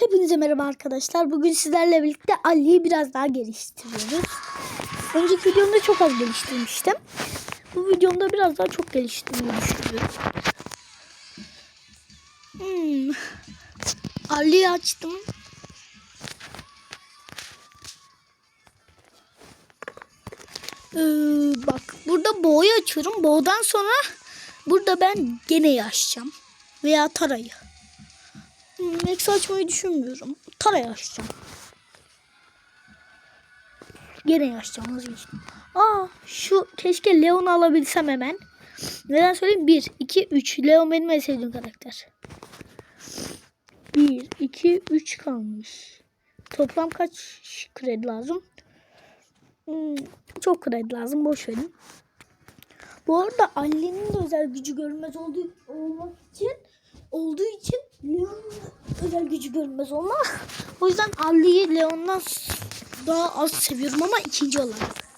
Hepinize merhaba arkadaşlar. Bugün sizlerle birlikte Ali'yi biraz daha geliştiriyoruz. Önceki videomda çok az geliştirmiştim. Bu videomda biraz daha çok geliştirmeyi düşünüyorum. Hmm. Ali'yi açtım. Ee, bak burada boğayı açıyorum. Boğdan sonra burada ben gene açacağım. Veya tarayı. Hmm, Max açmayı düşünmüyorum. Tarayı açacağım. Gene açacağım vazgeçtim. Aa şu keşke Leon'u alabilsem hemen. Neden söyleyeyim? 1, 2, 3. Leon benim en sevdiğim karakter. 1, 2, 3 kalmış. Toplam kaç kredi lazım? Hmm, çok kredi lazım. Boş verin. Bu arada Ali'nin de özel gücü görünmez olduğu olmak için olduğu için Leon'un özel gücü görünmez olma. O yüzden Ali'yi Leon'dan daha az seviyorum ama ikinci olarak.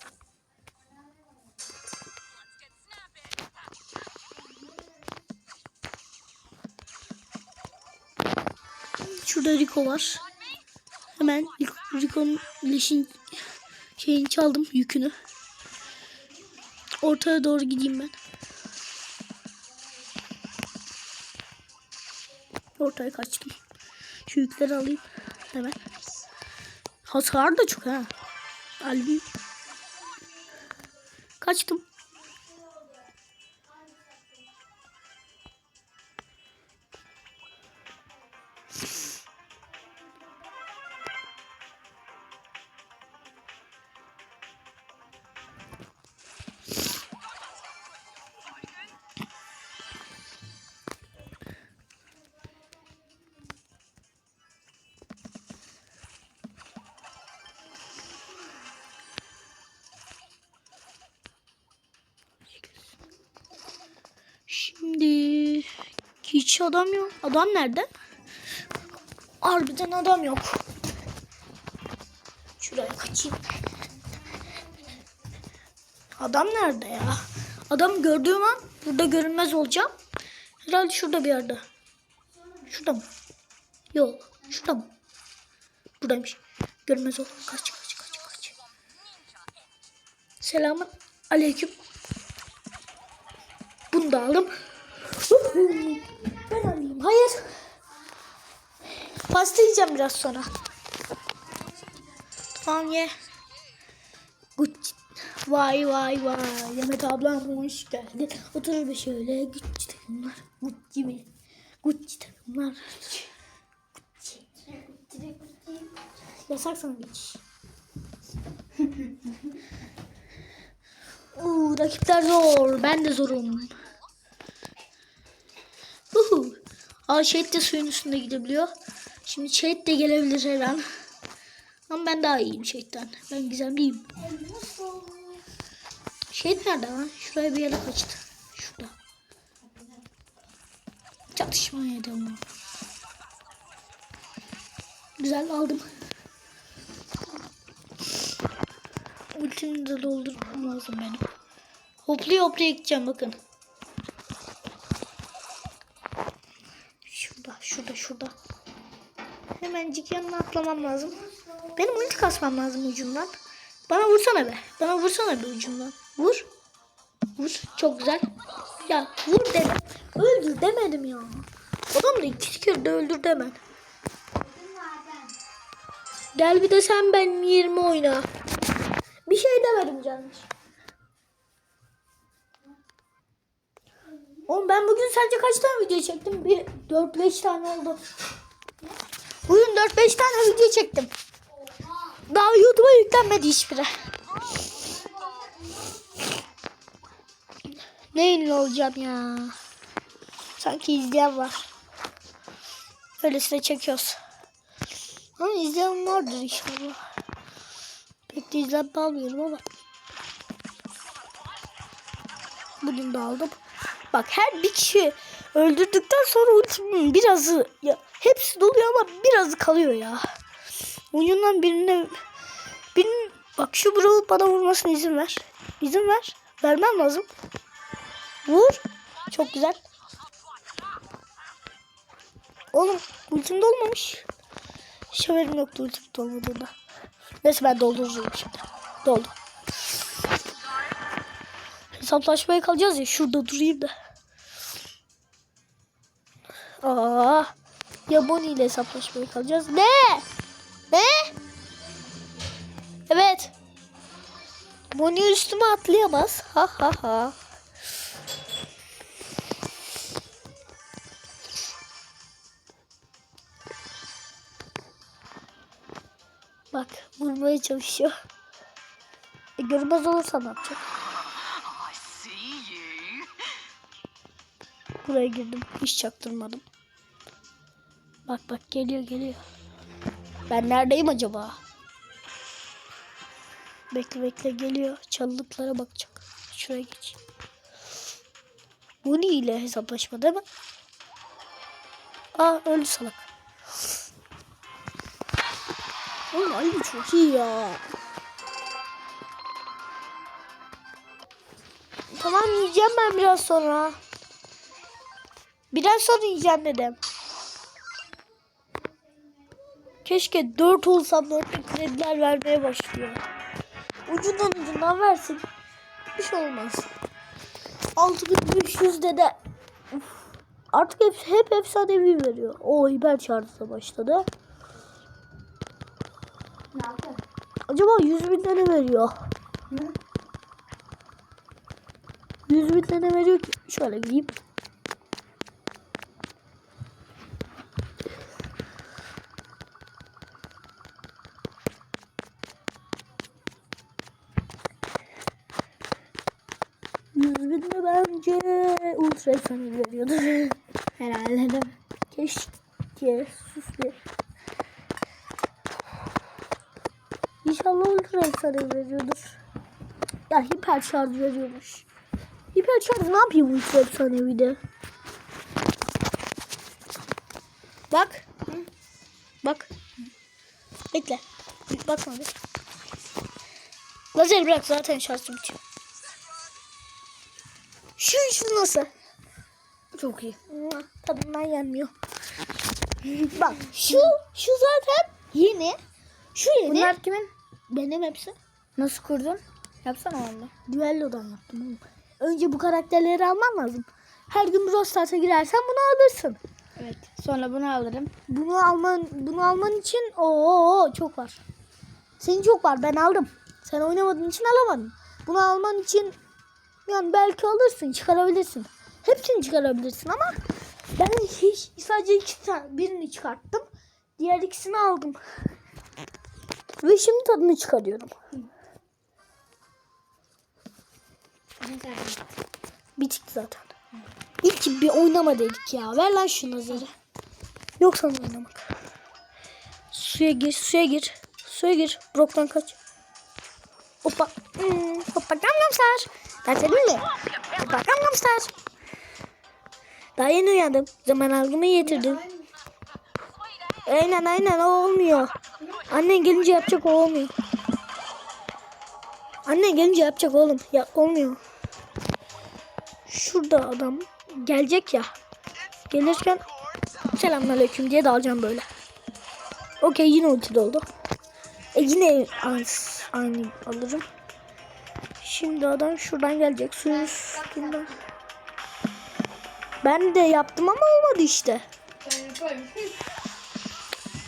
Şurada Rico var. Hemen Rico'nun leşin şeyini çaldım yükünü. Ortaya doğru gideyim ben. Ortaya kaçtım. Şu yükleri alayım. Hemen. Hasar da çok ha. Albüm. Kaçtım. Hiç adam yok. Adam nerede? Harbiden adam yok. Şuraya kaçayım. Adam nerede ya? Adam gördüğüm an burada görünmez olacağım. Herhalde şurada bir yerde. Şurada mı? Yok. Şurada mı? Buradaymış. Görünmez ol. Kaç kaç kaç kaç. Selamun aleyküm. Bunu da aldım. Hayır. Pasta yiyeceğim biraz sonra. Tamam ye. Gucci. Vay vay vay. Yemek ablam hoş geldin. Otur bir şöyle. Gucci takımlar. Gucci mi? Gucci takımlar. Gucci. Yasak sana geç. Uuu rakipler zor. Ben de zorum. Aa Shade de suyun üstünde gidebiliyor. Şimdi Shade de gelebilir her an. Ama ben daha iyiyim Shade'den. Ben gizemliyim. Shade nerede lan? Şuraya bir yere kaçtı. Şurada. Çatışmaya devam. Güzel aldım. Ultimi de doldurmam lazım benim. Hoplaya hoplaya gideceğim bakın. Şurada, şurada. Hemencik yanına atlamam lazım. Benim ulti kasmam lazım ucundan. Bana vursana be. Bana vursana be ucundan. Vur. Vur. Çok güzel. Ya vur dedim. Öldür demedim ya. Adam da iki kere de öldür demen. Gel bir de sen ben 20 oyna. Bir şey demedim canım. Oğlum ben bugün sadece kaç tane video çektim? Bir 4-5 tane oldu. Bugün 4-5 tane video çektim. Daha YouTube'a yüklenmedi hiçbiri. Ne olacağım ya? Sanki izleyen var. Öylesine çekiyoruz. Ama izleyen vardır inşallah. Pek de izlenme almıyorum ama. Bugün de aldım. Bak her bir kişi öldürdükten sonra ultimin birazı ya hepsi doluyor ama birazı kalıyor ya. Oyundan birine birinin bak şu bro bana vurmasına izin ver. İzin ver. Vermem lazım. Vur. Çok güzel. Oğlum ultim dolmamış. Haberim yoktu ultimate olmadığında. Neyse ben dolduracağım şimdi. Doldu. Hesaplaşmaya kalacağız ya. Şurada durayım da. Aa, ya Bonnie ile hesaplaşmaya kalacağız. Ne? Ne? Evet. Bonnie üstüme atlayamaz. Ha ha ha. Bak vurmaya çalışıyor. E, görmez olursa ne yapacak? Buraya girdim. Hiç çaktırmadım. Bak bak geliyor geliyor. Ben neredeyim acaba? Bekle bekle geliyor. Çalılıklara bakacak. Şuraya geç. Bu ne ile hesaplaşma değil mi? Aa öldü salak. Oğlum Ali çok iyi ya. Tamam yiyeceğim ben biraz sonra. Biraz sonra yiyeceğim dedim. Keşke 4 olsam 4'te krediler vermeye başlıyor. Ucundan ucundan versin. Bir şey olmaz. 6500'de de Uf. artık hep, hep efsanevi veriyor. O hiper çağrısı başladı. Ne yaptın? Acaba 100 bin tane veriyor. 100 bin tane veriyor ki. Şöyle gideyim. Yüz bin de bence ultra efsane veriyordur. Herhalde de. Keşke sus bir. İnşallah ultra efsane veriyordur. Ya hiper şarj veriyormuş. Hiper şarj ne yapayım ultra efsanevi de? Bak. Bak. Bekle. Bakma bir. Lazer bırak zaten şarjım bitiyor. Şu şu nasıl? Çok iyi. Tadından yenmiyor. Bak şu şu zaten yeni. Şu yeni. Bunlar kimin? benim hepsi. Nasıl kurdun? Yapsana onu. Düello'dan yaptım oğlum. Önce bu karakterleri alman lazım. Her gün Brawl Stars'a girersen bunu alırsın. Evet. Sonra bunu alırım. Bunu alman bunu alman için o çok var. Senin çok var. Ben aldım. Sen oynamadığın için alamadın. Bunu alman için yani belki alırsın, çıkarabilirsin. Hepsini çıkarabilirsin ama ben hiç sadece iki tane birini çıkarttım. Diğer ikisini aldım. Ve şimdi tadını çıkarıyorum. Bitik zaten. İlk bir oynama dedik ya. Ver lan şu nazarı. Yok sana oynamak. Suya gir, suya gir. Suya gir. Brock'tan kaç. Hoppa. Hmm, hoppa Gangnam Star. Ben senin mi? Hoppa Gangnam Star. Daha yeni uyandım. Zaman algımı yitirdim. Aynen aynen o olmuyor. Annen gelince yapacak o olmuyor. Annen gelince yapacak oğlum. Ya olmuyor. Şurada adam gelecek ya. Gelirken selamünaleyküm diye dalacağım böyle. Okey yine ulti doldu. E yine aynı, alırım. Şimdi adam şuradan gelecek. Suyun üstünden. Ben de yaptım ama olmadı işte.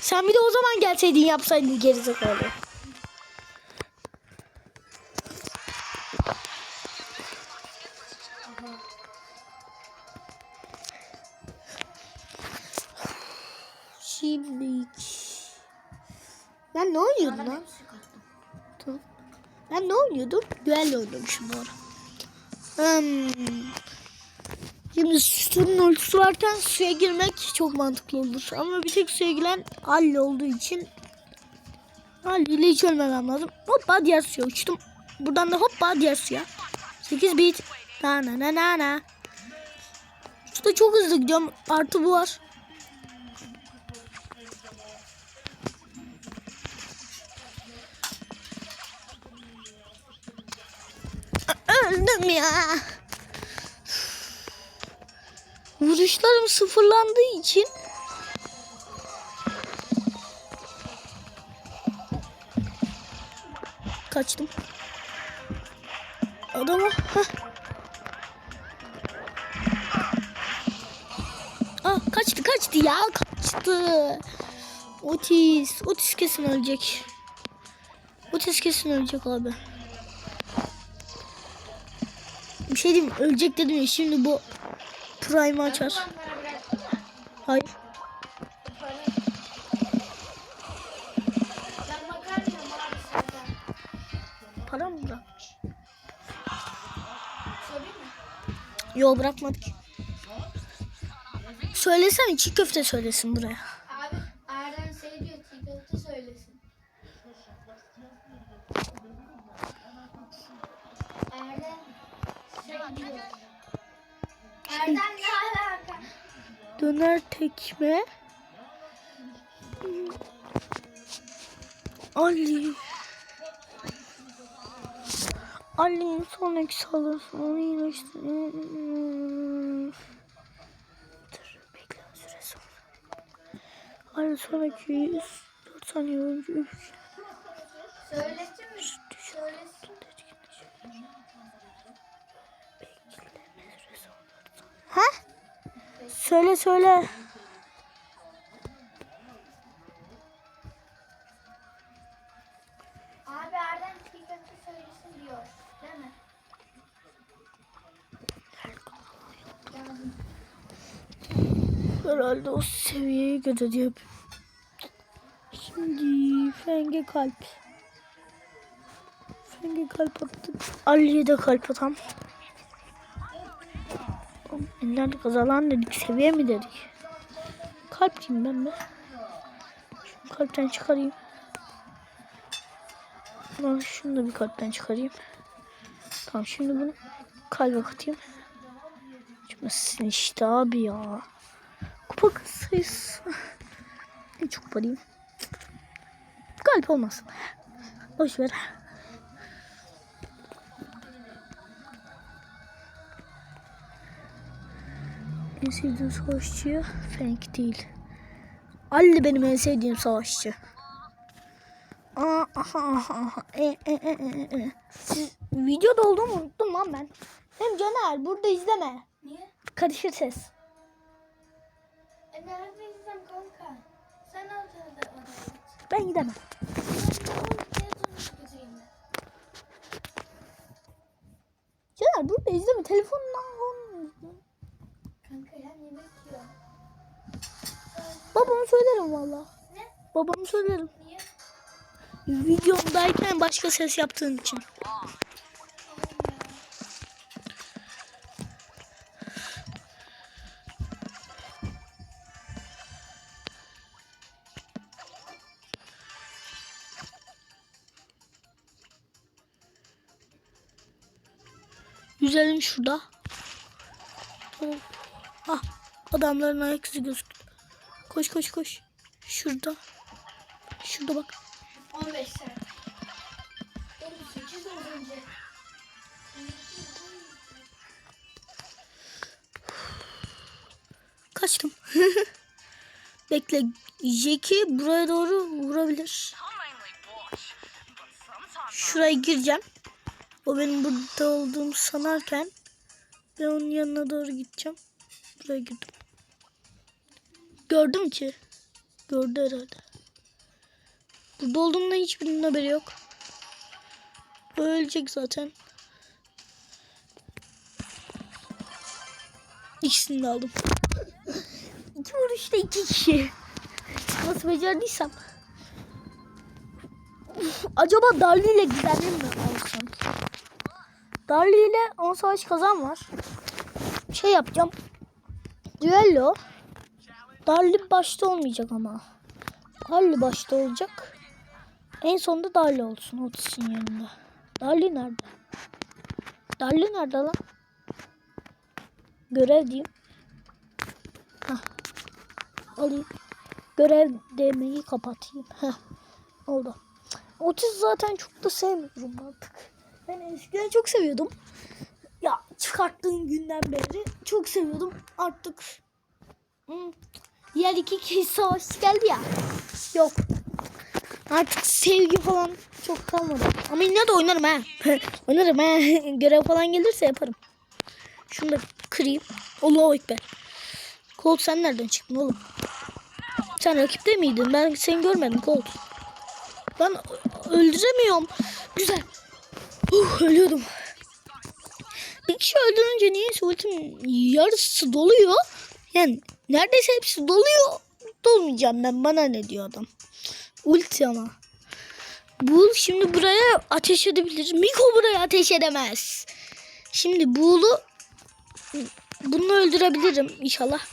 Sen bir de o zaman gelseydin yapsaydın gerizekalı. Şimdi ben ne oynuyordum lan? Ben ne oynuyordum? Düello oynamışım bu ara. Hmm. Şimdi suyun ultisi varken suya girmek çok mantıklı olur. Ama bir tek suya giren Halil olduğu için Halil ile hiç ölmemem lazım. Hoppa diğer suya uçtum. Buradan da hoppa diğer suya. 8 bit. Na na na na na. Suda çok hızlı gidiyorum. Artı bu var. Öldüm ya vuruşlarım sıfırlandığı için kaçtım. Adama heh. Ah kaçtı kaçtı ya kaçtı. Otis. Otis kesin ölecek. Otis kesin ölecek abi. Bir şey diyeyim ölecek dedim ya şimdi bu Prime açar. Hayır. Para mı bırakmış? Yo bırakmadık. Söylesene çiğ köfte söylesin buraya. Abi Erdem şey diyor köfte söylesin. Erdem şey. Erdem? Döner tekme. Ali. Ali'nin sonraki saldırısı onu iyileştir. Dur bekle süre sonra. Ali sonraki 104 saniye önce üç Söylesin Söyle söyle. Abi Erdem köfte söylesin diyor. Değil mi? Herhalde o seviyeye göre diye. Şimdi fenge kalp. Fenge kalp attık. Ali'ye de kalp atam. Nerede kazalan dedik seviye mi dedik. Kalp diyeyim ben de. Şunu kalpten çıkarayım. Lan şunu da bir kalpten çıkarayım. Tamam şimdi bunu kalbe katayım. Çıkmasın işte abi ya. Kupa sayısı. Ne çok parayım. Kalp olmasın. Boş ver. En sevdiğim savaşçı Frank değil. Ali benim en sevdiğim savaşçı. Aa, aha, aha. E, e, e, e, e. Siz videoda olduğumu unuttum lan ben. Hem Caner burada izleme. Niye? Karışır ses. E nerede izlem kanka? Sen ortada. Ben gidemem. Caner burada izleme. Telefonla Kanka ya yemek yiyor. Babama söylerim valla. Ne? Babama söylerim. Niye? Videomdayken başka ses yaptığın için. Yüzelim şurada. Oh. Ah, adamların ayak izi gözüktü. Koş koş koş. Şurada. Şurada bak. 15 saat. Oğlum 8 az önce. Kaçtım. Bekle. Jeki buraya doğru vurabilir. Şuraya gireceğim. O benim burada olduğumu sanarken ben onun yanına doğru gideceğim. Buraya girdim. Gördüm ki. Gördü herhalde. Burada olduğumdan hiçbirinin haberi yok. Ölecek zaten. İkisini de aldım. İki vuruşta iki kişi. Nasıl becerdiysem. Acaba Darli ile gidelim mi alsam? Darli ile 10 savaş kazan var. Şey yapacağım. Düello. Darli başta olmayacak ama. Darli başta olacak. En sonunda Darli olsun Otis'in yanında. Darli nerede? Darli nerede lan? Görev diyeyim. Hah. Alayım. Görev demeyi kapatayım. Heh. Oldu. Otis zaten çok da sevmiyorum artık. Ben eskiden çok seviyordum. Ya çıkarttığın günden beri çok seviyordum. Artık hmm, diğer iki kez savaşçı geldi ya. Yok. Artık sevgi falan çok kalmadı. Ama yine de oynarım ha. oynarım ha. Görev falan gelirse yaparım. Şunu da kırayım. Allahu Ekber. Colt sen nereden çıktın oğlum? Sen rakipte miydin? Ben seni görmedim Colt. Ben öldüremiyorum. Güzel. Uh, ölüyordum. Bir kişi öldürünce niyeyse ultim yarısı doluyor. Yani neredeyse hepsi doluyor. Dolmayacağım ben. Bana ne diyor adam. Ulti ama. Bu şimdi buraya ateş edebilir. Miko buraya ateş edemez. Şimdi Buğulu bunu öldürebilirim inşallah.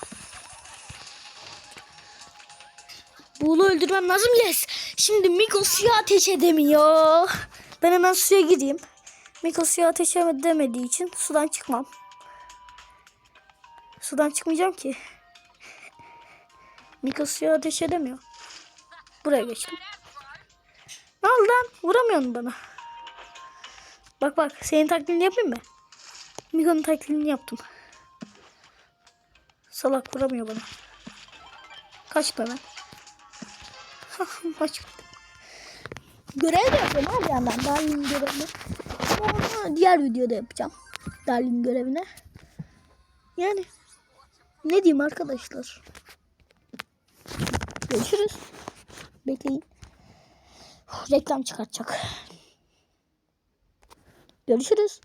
Buğulu öldürmem lazım. Yes. Şimdi Miko suya ateş edemiyor. Ben hemen suya gireyim. Miko suya ateş edemediği için sudan çıkmam. Sudan çıkmayacağım ki. Miko suya ateş edemiyor. Buraya geçtim. Ne oldu lan? Vuramıyorsun bana. Bak bak senin taklidini yapayım mı? Miko'nun taklidini yaptım. Salak vuramıyor bana. Kaçtı hemen. Maç bitti. Görev de yapıyorum abi yandan. Darwin görevini. Ama diğer videoda yapacağım. Darwin görevine. Yani ne diyeyim arkadaşlar. Görüşürüz. Bekleyin. Reklam çıkartacak. Görüşürüz.